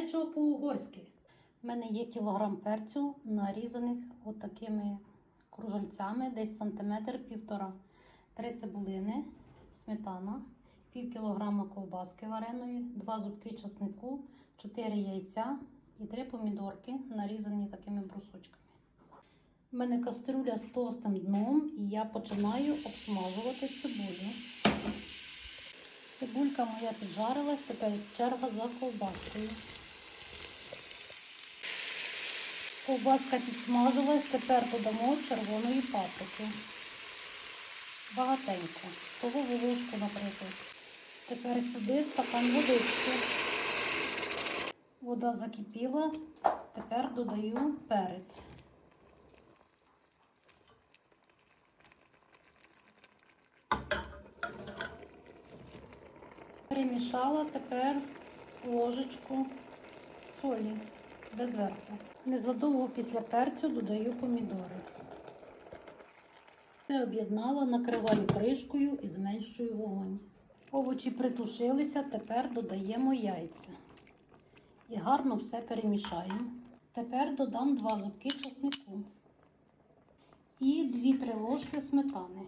Гарячого по-угорськи. У мене є кілограм перцю, нарізаних отакими кружальцями, десь сантиметр півтора. Три цибулини, сметана, пів кілограма ковбаски вареної, два зубки часнику, чотири яйця і три помідорки, нарізані такими брусочками. У мене каструля з товстим дном, і я починаю обсмажувати цибулю. Цибулька моя піджарилась, тепер черга за ковбаскою. Ковбаска підсмажилась, тепер додамо червоної паприки. Багатенько. Столову ложку, наприклад. Тепер сюди стакан водички. Вода закипіла, тепер додаю перець. Перемішала тепер ложечку солі без верху. Незадовго після перцю додаю помідори. Все об'єднала, накриваю кришкою і зменшую вогонь. Овочі притушилися, тепер додаємо яйця. І гарно все перемішаємо. Тепер додам 2 зубки часнику і 2-3 ложки сметани.